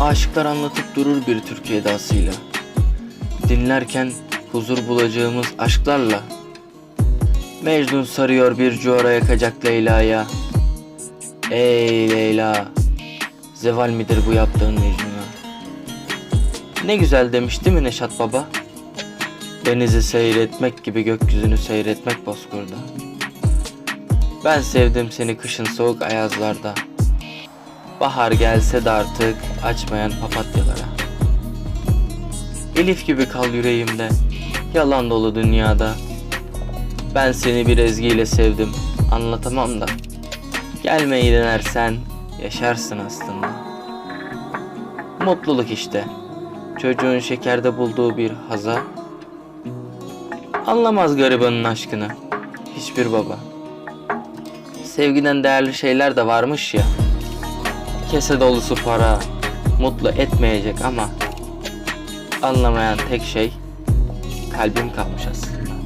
aşıklar anlatıp durur bir Türk edasıyla. Dinlerken huzur bulacağımız aşklarla. Mecnun sarıyor bir cuvara yakacak Leyla'ya. Ey Leyla, zeval midir bu yaptığın Mecnun'a? Ne güzel demiş değil mi Neşat Baba? Denizi seyretmek gibi gökyüzünü seyretmek bozkurda. Ben sevdim seni kışın soğuk ayazlarda. Bahar gelse de artık açmayan papatyalara. Elif gibi kal yüreğimde, yalan dolu dünyada. Ben seni bir ezgiyle sevdim, anlatamam da. Gelmeyi denersen yaşarsın aslında. Mutluluk işte. Çocuğun şekerde bulduğu bir haza. Anlamaz garibanın aşkını. Hiçbir baba. Sevgiden değerli şeyler de varmış ya. Kese dolusu para mutlu etmeyecek ama anlamayan tek şey kalbim kalmış aslında.